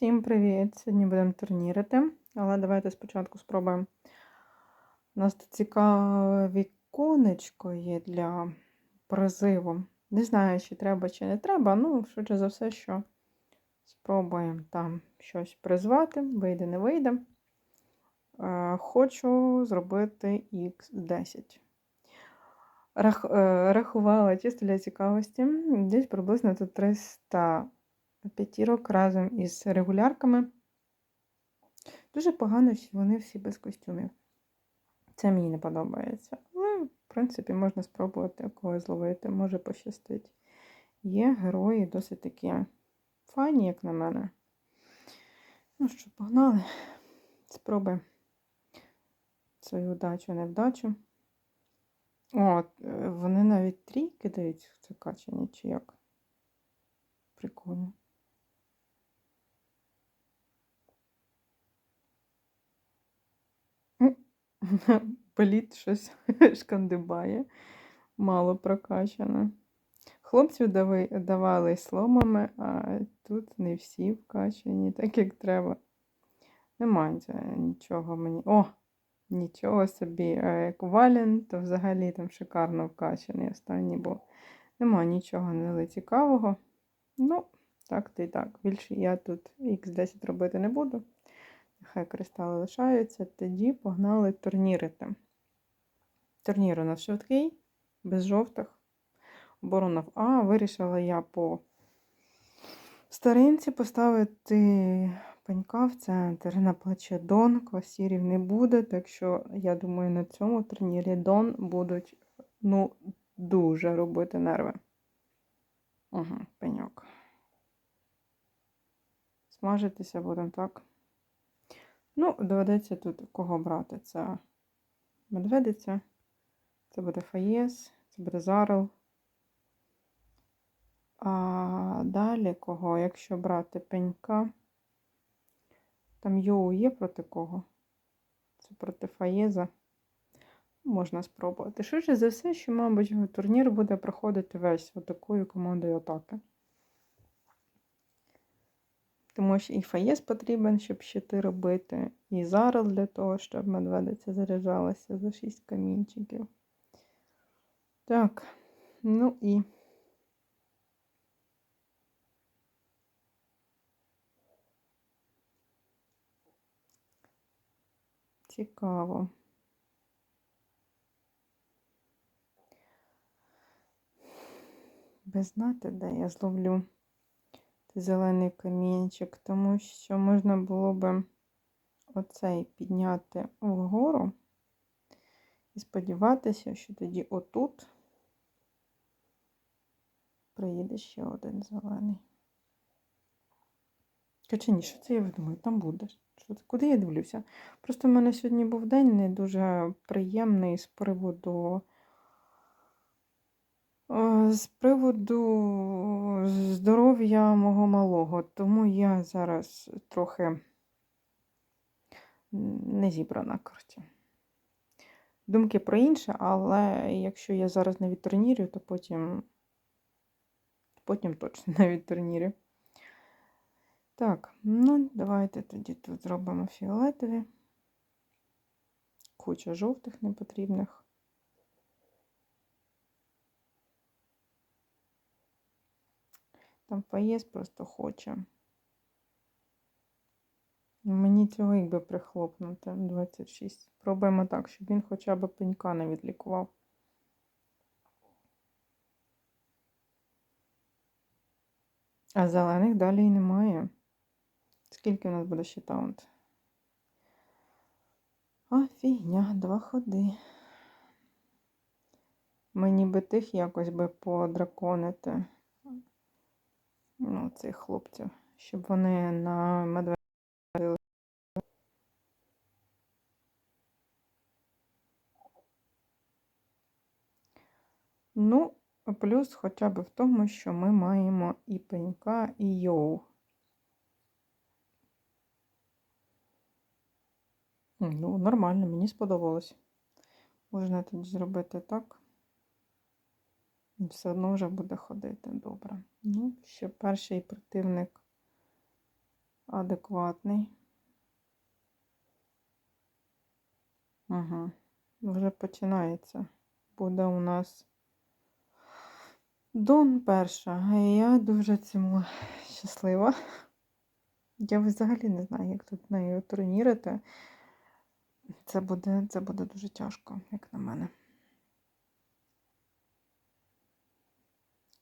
Всім привіт! Сьогодні будемо турнірити, але давайте спочатку спробуємо. У нас тут цікаве віконечко є для призиву. Не знаю, чи треба, чи не треба, ну, швидше за все, що спробуємо там щось призвати, вийде, не вийде. Е, Хочу зробити X10. Рах, е, рахувала чисто для цікавості. Десь приблизно тут 300 п'ятірок разом із регулярками. Дуже погано, що вони всі без костюмів. Це мені не подобається. Але, в принципі, можна спробувати когось зловити, може пощастить. Є герої досить такі файні, як на мене. Ну що, погнали. Спробуємо свою удачу, невдачу. О, е, вони навіть трійки дають це качання, чи як? Прикольно. Політ щось шкандибає, мало прокачано. Хлопців давали сломами, а тут не всі вкачані, так як треба. Немає нічого мені. О! Нічого собі. А як валін, то взагалі там шикарно вкачаний останній був. Нема нічого не цікавого. Ну, так то і так. Більше я тут Х10 робити не буду. Нехай кристали лишаються, тоді погнали турнірити. Турнір у нас швидкий, без жовтих. Оборона в А. Вирішила я по старинці поставити пенька в центр. На плече Дон, квасірів не буде, так що, я думаю, на цьому турнірі Дон будуть ну, дуже робити нерви. Угу, пеньок. Смажитися будемо так. Ну, доведеться тут кого брати. Це медведиця, це буде Фаєс, це буде Зарел. А далі кого, якщо брати пенька, там Йоу є проти кого? Це проти Фаєза. Можна спробувати. Швидше за все, що, мабуть, турнір буде проходити весь отакою командою атаки. Тому що і фаєс потрібен, щоб щити робити, і зарел для того, щоб медведиця заряджалася за 6 камінчиків. Так, ну і. Цікаво. Без знати, де я зловлю зелений камінчик, тому що можна було би оцей підняти вгору і сподіватися, що тоді отут приїде ще один зелений. Хоча ні, що це я видумаю? Там буде. Що це? Куди я дивлюся? Просто в мене сьогодні був день не дуже приємний з приводу з приводу здоров'я мого малого, тому я зараз трохи не зібрана коротше. Думки про інше, але якщо я зараз не відтурнірю, то потім потім точно не відтурнірю. Так, ну, давайте тоді тут зробимо фіолетові. Куча жовтих непотрібних. Там поїзд просто хоче. Мені цього якби прихлопнути 26. Пробуємо так, щоб він хоча б пенька не відлікував. А зелених далі і немає. Скільки у нас буде ще таунт? А, фігня, два ходи. Мені би тих якось би подраконити ну, цих хлопців, щоб вони на медведя. Ну, плюс хоча б в тому, що ми маємо і пенька, і йоу. Ну, нормально, мені сподобалось. Можна тоді зробити так. Все одно вже буде ходити добре. Ну, ще перший противник адекватний. Угу. Вже починається. Буде у нас Дон перша. І я дуже цьому щаслива. Я взагалі не знаю, як тут нею турнірити. Це буде, це буде дуже тяжко, як на мене.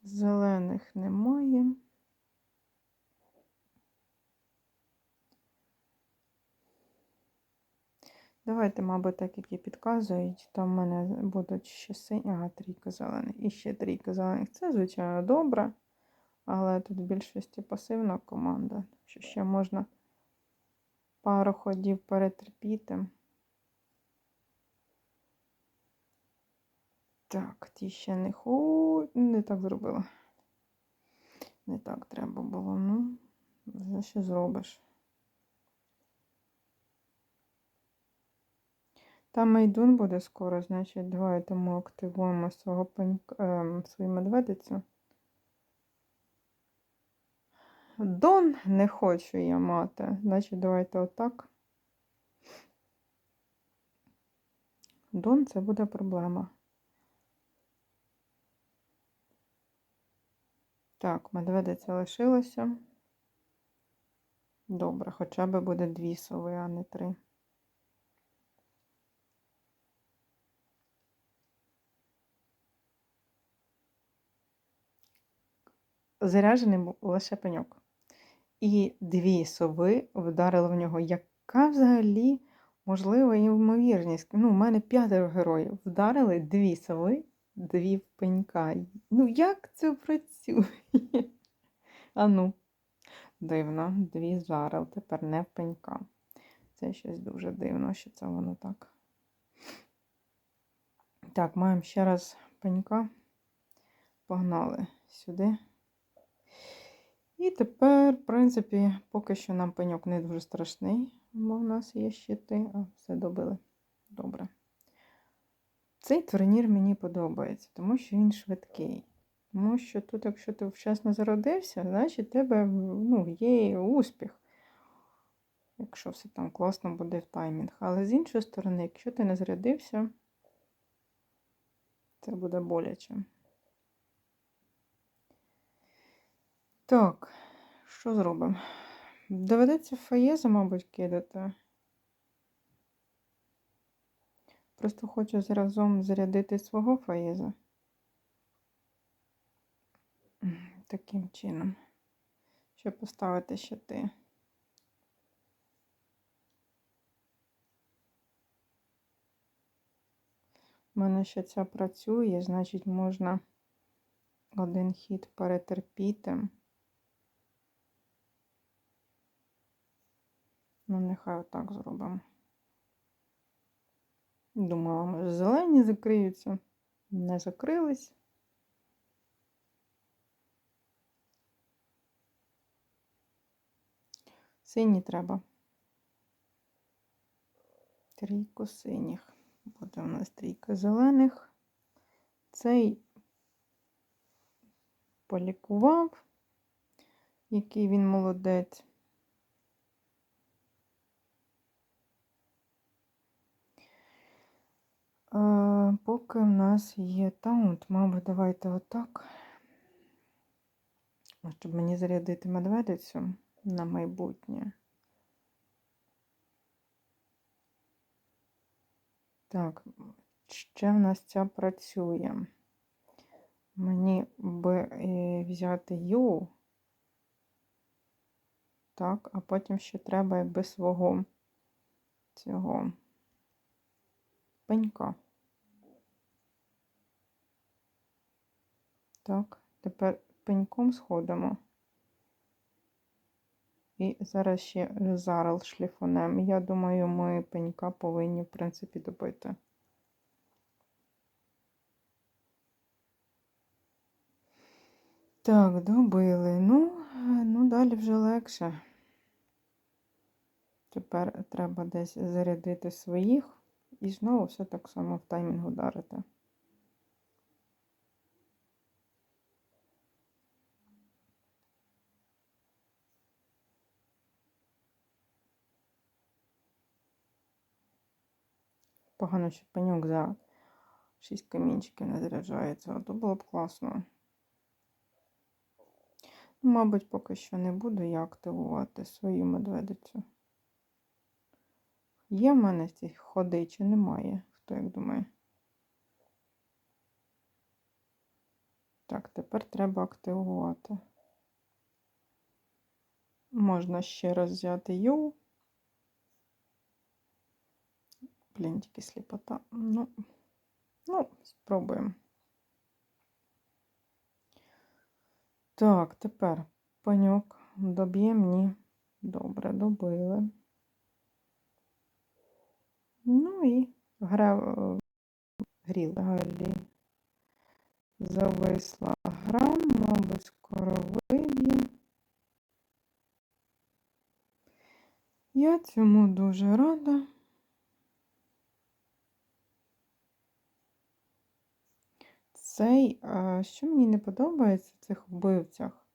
Зелених немає. Давайте, мабуть, так, як і підказують. Там в мене будуть ще сині. Ага, трійка зелених. І ще трійка зелених. Це, звичайно, добре. Але тут в більшості пасивна команда. Що ще можна пару ходів перетерпіти. Так, ті ще не ху... Не так зробила. Не так треба було. Ну, вже що зробиш. Там Майдун буде скоро, значить, давайте ми активуємо свого пенька, е, свою медведицю. Дон не хочу я мати. Значить, давайте отак. Дон це буде проблема. Так, медведиця лишилася. Добре, хоча б буде дві сови, а не три. Заряджений був лише пеньок. І дві сови вдарили в нього. Яка взагалі можлива ймовірність? Ну, у мене п'ятеро героїв. Вдарили дві сови, дві пенька. Ну, як це працює? А ну, дивно, дві жарил, тепер не пенька. Це щось дуже дивно, що це воно так. Так, маємо ще раз пенька. Погнали сюди. І тепер, в принципі, поки що нам пеньок не дуже страшний, бо в нас є щити, а все добили. Добре. Цей турнір мені подобається, тому що він швидкий. Тому що тут, якщо ти вчасно зародився, значить тебе ну, є успіх. Якщо все там класно буде в таймінг. Але з іншої сторони, якщо ти не зарядився, це буде боляче. Так, що зробимо? Доведеться фаєза, мабуть, кидати. Просто хочу разом зарядити свого фаєза. Таким чином, щоб поставити щити. У мене ще ця працює, значить, можна один хід перетерпіти. Ну, нехай отак зробимо. Думала, може, зелені закриються. Не закрились. Сині треба. Трійку синіх. Буде у нас трійка зелених. Цей полікував, який він молодець. Поки в нас є таунт, мабуть, давайте отак. Щоб мені зарядити медведицю на майбутнє. Так, ще в нас ця працює. Мені би е, взяти ю. Так, а потім ще треба якби свого цього пенька. Так, тепер пеньком сходимо. І зараз ще зарал шліфонем. Я думаю, ми пенька повинні, в принципі, добити. Так, добили. Ну, ну далі вже легше. Тепер треба десь зарядити своїх. І знову все так само в таймінг ударити. Погано, що пеньок за 6 камінчиків не заряджається, а то було б класно. Ну, Мабуть, поки що не буду я активувати свою медведицю. Є в мене ці ходи чи немає? Хто як думає? Так, тепер треба активувати. Можна ще раз взяти Ю. Блін, тільки сліпота. Ну, ну, спробуємо. Так, тепер паньок доб'ємо, ні. Добре, добили. Ну і гра... гріли галі. Зависла гра, мабуть, скоро виб'є. Я цьому дуже рада. Цей, що мені не подобається в цих вбивцях,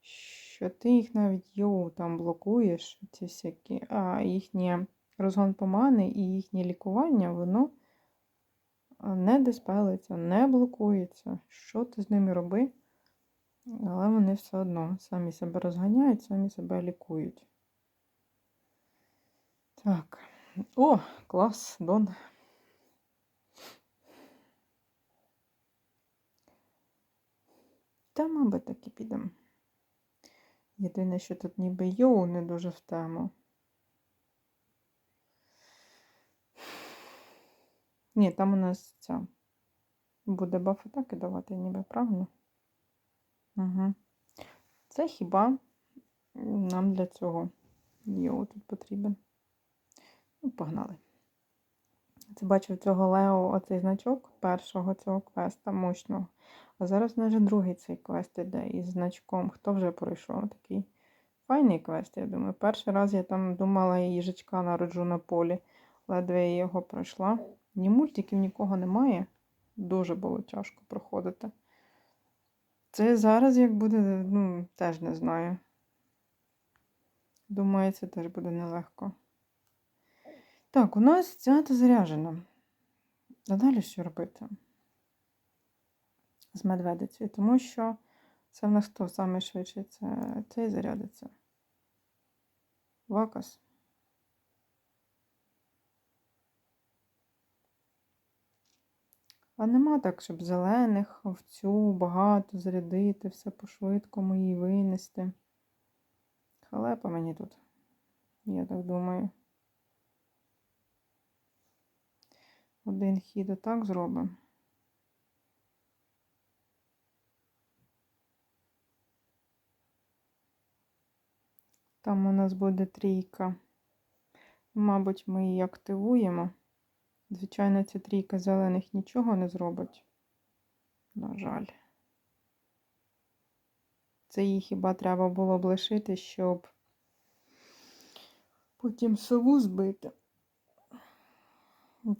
що ти їх навіть йоу там блокуєш, ці всякі, а їхнє розгон помани і їхнє лікування, воно не диспелиться, не блокується. Що ти з ними роби? Але вони все одно самі себе розганяють, самі себе лікують. Так. О, клас, Дон. Та, мабуть, так і підемо. Єдине, що тут ніби йоу не дуже в тему. Ні, там у нас ця буде баф атаки давати, ніби, правильно? Угу. Це хіба нам для цього йоу тут потрібен. Ну, погнали. Це бачив цього Лео оцей значок першого цього квеста мощного. А зараз вже другий цей квест іде із значком. Хто вже пройшов такий файний квест, я думаю. Перший раз я там думала, їжачка народжу на полі, ледве я його пройшла. Ні мультиків нікого немає. Дуже було тяжко проходити. Це зараз як буде, ну, теж не знаю. Думаю, це теж буде нелегко. Так, у нас ця заряджена. А далі що робити? З медведицею, тому що це в нас хто саме швидше це цей зарядиться. Вакас. А нема так, щоб зелених, овцю багато зарядити, все по-швидкому її винести. Халепа мені тут, я так думаю. Один хід отак зробимо. Там у нас буде трійка. Мабуть, ми її активуємо. Звичайно, ця трійка зелених нічого не зробить. На жаль. Це її хіба треба було б лишити, щоб потім сову збити.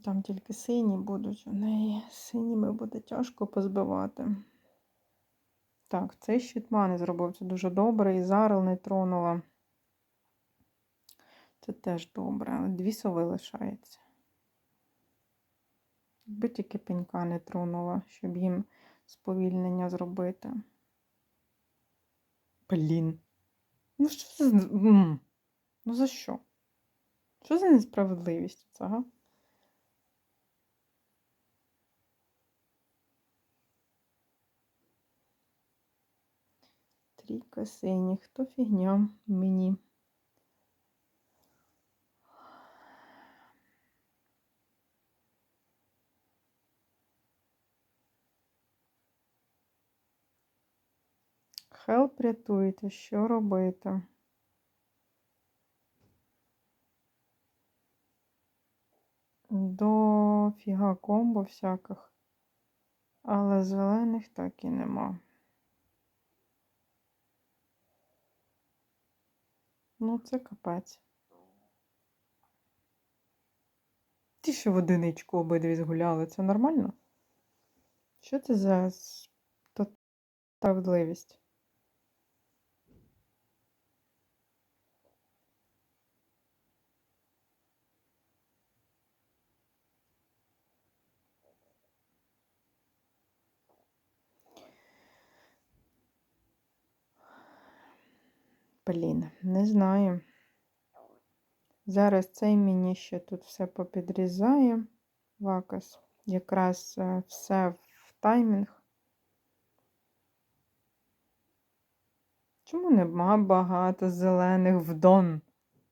Там тільки сині будуть у неї. Синіми буде тяжко позбивати. Так, цей щит мани зробив це дуже добре. І зарил не тронула. Це теж добре, але дві сови лишається. Якби тільки пенька не тронула, щоб їм сповільнення зробити. Блін. Ну що це? Ну за що? Що за несправедливість це, га? Трійка синіх, то фігня мені. Хелп рятуйте, що робити? До фіга комбо всяких, але зелених так і нема. Ну, це капець. Ті, що в одиничку обидві згуляли, це нормально? Що це за справедливість? Блін, не знаю. Зараз цей мені ще тут все попідрізає. Вакас. Якраз е, все в таймінг. Чому нема багато зелених в Дон?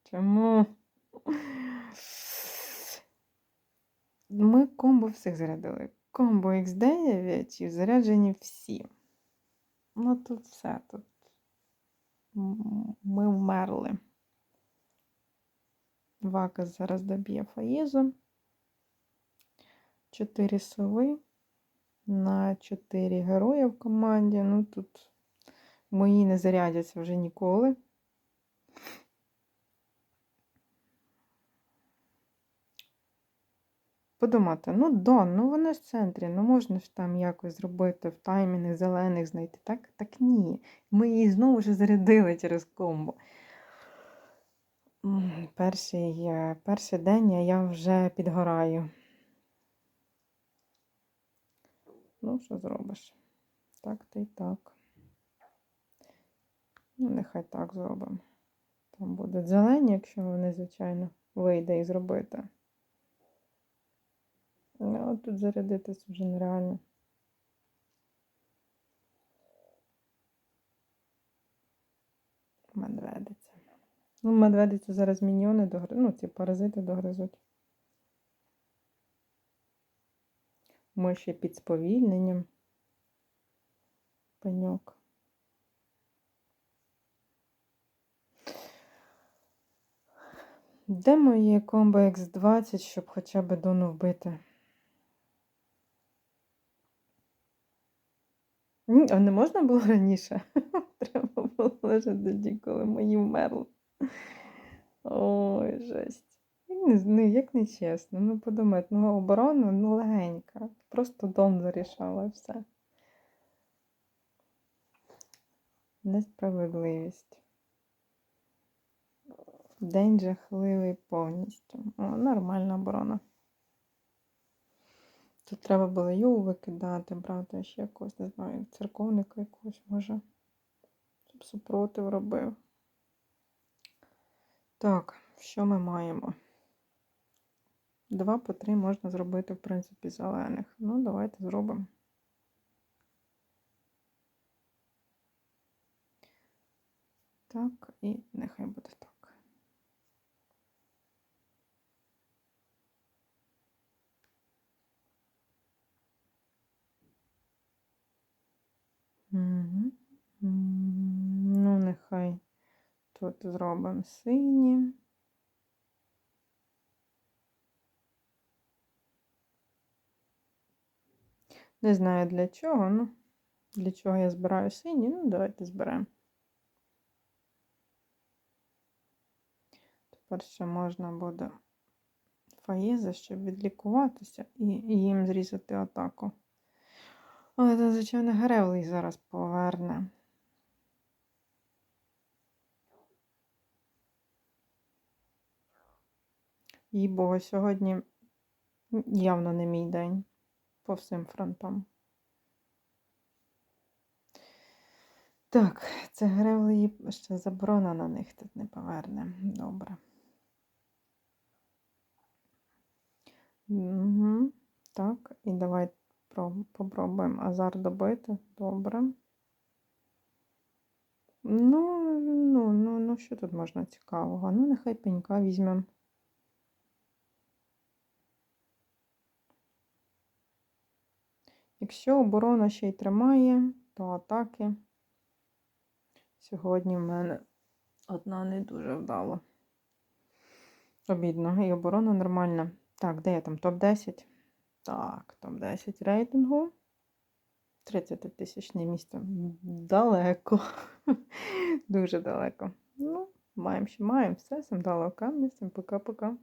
Чому? Ми комбо всіх зарядили. Комбо X9 і заряджені всі. Ну тут все. Тут ми вмерли. Вакас зараз доб'є Фаїзу. 4 сови на 4 герої в команді. Ну тут мої не зарядяться вже ніколи. Подумати, ну Дон, ну воно ж в центрі, ну можна ж там якось зробити в таймінг зелених знайти. Так, так ні. Ми її знову ж зарядили через комбо. Перший, перший день я вже підгораю. Ну, що зробиш? Так та й так. Ну, нехай так зробимо. Там будуть зелені, якщо вони, звичайно, вийде і зробити. Ну, тут зарядитись вже нереально. Медведиця. Ну, медведицю зараз міньйони догри... Ну, ці паразити догризуть. Ми ще під сповільненням. Пеньок. Де моє комбо X20, щоб хоча б дону вбити? Ні, А не можна було раніше? Треба було лише тоді, коли мої вмерли. Ой, жесть. Не як не чесно. Ну, подумайте, ну оборона ну, легенька. Просто дом зарішала все. Несправедливість. День жахливий повністю. О, нормальна оборона. Тут треба було його викидати, брати ще якогось, не знаю, церковника якогось, може. Щоб супротив робив. Так, що ми маємо? Два по три можна зробити, в принципі, зелених. Ну, давайте зробимо. Так, і нехай буде так. Угу. Ну, нехай тут зробимо сині. Не знаю для чого, ну, для чого я збираю сині, ну, давайте зберемо. Тепер ще можна буде фаєзи, щоб відлікуватися і, їм зрізати атаку. Але звичайно, Гревлий зараз поверне. Їй бо сьогодні явно не мій день по всім фронтам. Так, це Гревлий ще заборона на них тут не поверне. Добре. Угу. Так, і давай попробуємо азар добити. Добре. Ну, ну, ну, ну, що тут можна цікавого? Ну, нехай пенька візьмемо. Якщо оборона ще й тримає, то атаки сьогодні в мене одна не дуже вдала. Обідно. І оборона нормальна. Так, де я там? Топ-10? Так, топ-10 рейтингу. 30 тисячне місце. Далеко. Дуже далеко. Ну, маємо, що маємо. Все, всім дала окам, всім пока-пока.